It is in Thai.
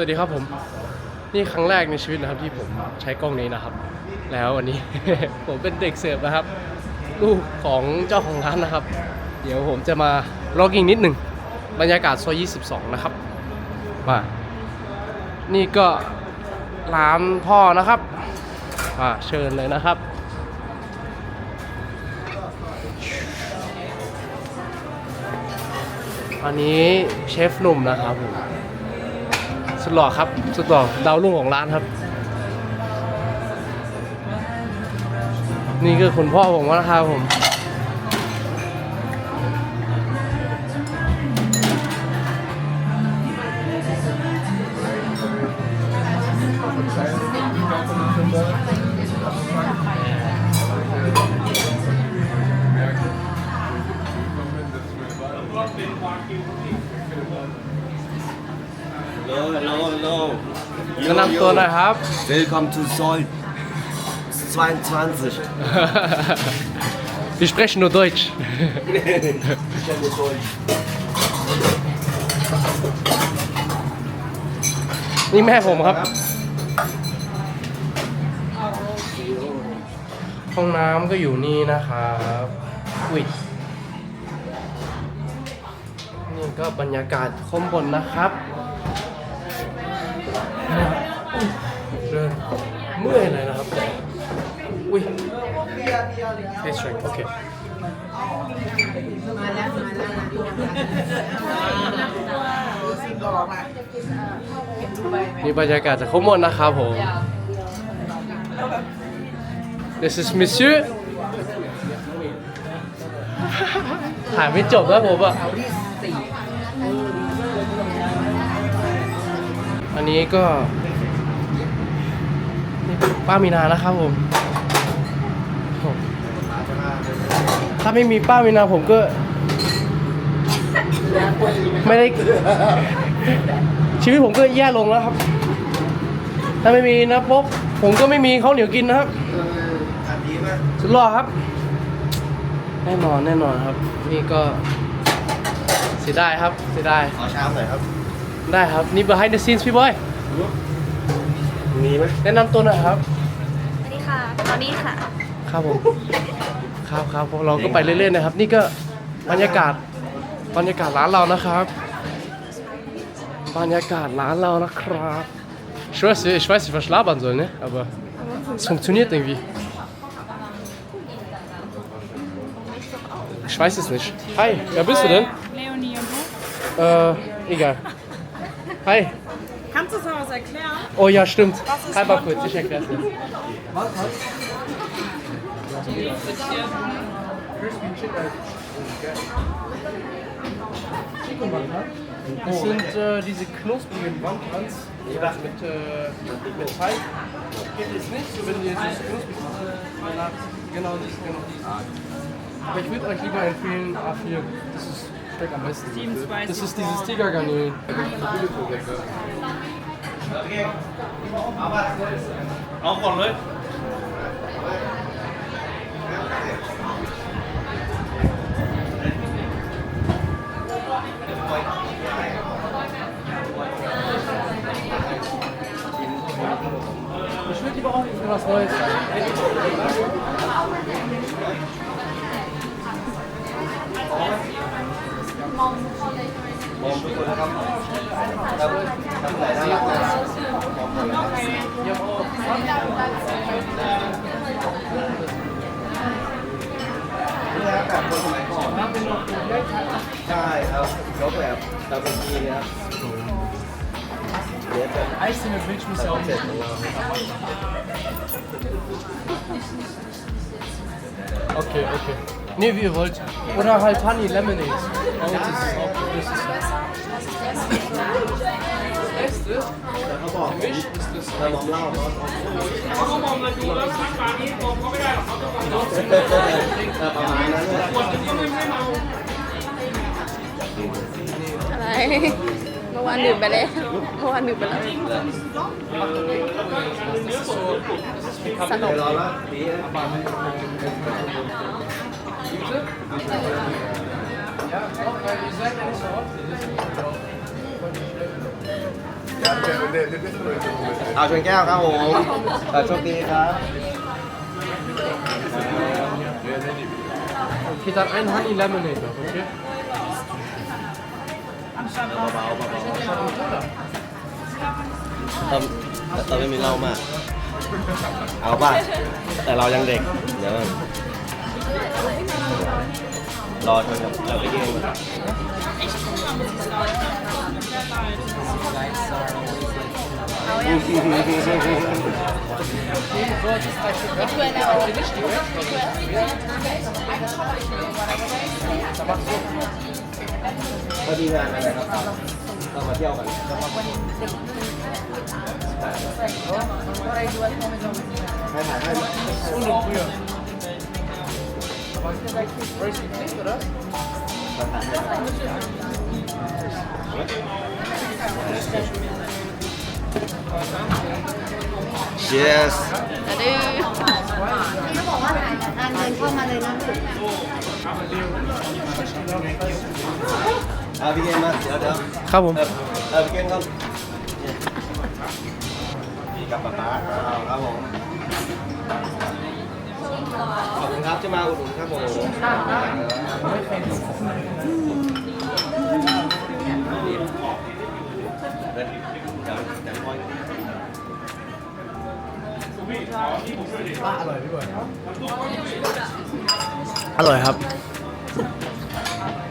สวัสดีครับผม นี่ครั้งแรกในชีวิตนะครับที่ผมใช้กล้องนี้นะครับ แล้ววันนี้ ผมเป็นเด็กเสิร์ฟนะครับ ลูกของเจ้าของร้านนะครับ เดี๋ยวผมจะมาล็อกอิงนิดหนึ่งบรรยากาศซอย 22 นะครับมานี่ก็ร้านพ่อนะครับมาเชิญเลยนะครับ อันนี้เชฟหนุ่มนะครับผม สุดหล่อครับ สุดหล่อดาวรุ่งของร้านครับ นี่คือคุณพ่อผมนะครับผม แนะนำตัวหน่อยครับ Willkommen to Soll 22. Wir sprechen nur Deutsch. Ich kenne Soll. นี่แม่ผมครับ ห้องน้ำก็อยู่นี่นะครับอุ้ยนี่ก็บรรยากาศข้างบนนะครับ เดินเมื่อยเลยนะครับอุ้ยเฟสเทรคโอเคนี่บรรยากาศจากข้างบนนะครับผม This is Monsieur ถ่ายไม่จบแล้วผมอะอันนี้ก็ ป้ามีนานะครับผม ถ้าไม่มีป้ามีนาผมก็ ไม่ได้ ชีวิตผมก็แย่ลงแล้วครับ ถ้าไม่มีนะพบผมก็ไม่มีข้าวเหนียวกินนะครับสุดหล่อครับ แน่นอนแน่นอนครับ นี่ก็เสียดายครับเสียดายขอชามหน่อยครับ ได้ครับ นี่ behind the scenes พี่บอย มีไหมแนะนำตัวหน่อยครับ สวัสดีค่ะตอนนี้ค่ะ ครับผม ครับครับพวกเราก็ไปเรื่อยๆนะครับ นี่ก็บรรยากาศบรรยากาศร้านเรานะครับ บรรยากาศร้านเรานะครับ Ich weiß, ich weiß nicht, was ich labern soll, ne? Aber es funktioniert irgendwie. Ich weiß es nicht. Hi, wer bist du denn? Leonie und du? Äh, egal. Hi. Kannst du es noch was erklären? Oh ja, stimmt. Halt mal kurz, ich erklär's dir. Das sind äh, diese knusprigen also mit, äh, mit Teig. Geht jetzt nicht, so wenn ihr jetzt knusprig macht. Genau dies, genau dies. Aber ich würde euch lieber empfehlen A4. Das ist, schmeckt am besten. Das ist dieses Tigergarnelen. เอาก่อนเลยมองทุกคนนะครับทำไหนน่งรักนะ Ich würde lieber auch was Neues. Ja, auch. ใช่ครับยกแบบดาวินชีนะครับเดี๋ยวจะ Einzelne Milch muss ja auch เสร็จ nicht. ของเรา Okay, okay. Nee, wie ihr wollt. Oder halt Honey Lemonade. Oh, das ist auch gut. Das ist das Beste. เขาบอก Milch ist das เราบอกเล่าเขาประมาณนั้นเลยอะไร เมื่อวานดื่มไปแล้วเมื่อวานดื่มไปแล้ว สนุก เดี๋ยวรอแล้วดีนะ เอาชนแก้วครับผมเออโชคดีครับ Okay, dann ein Honey Lemonade noch, okay? เบาๆเบาๆเราเราไม่มีเหล้ามาก เอาป่ะ แต่เรายังเด็ก เดี๋ยวรอชนเราไปเองช่ยแล้วก็ดีงานอะไรครับเรามาเที่ยวกันให้ถ่ายให้ Stunde früher. Race nicht, oder? มาถ่ายให้ Cheers จะดื้ออ่านเงินเข้ามาเลยนะลูกเอาพี่เกมมาเดี๋ยวเดี๋ยวครับผมเออเออพี่เกมครับกับป๊าป๊าครับผมขอบคุณครับที่มาอุดหนุนครับผม อร่อยครับ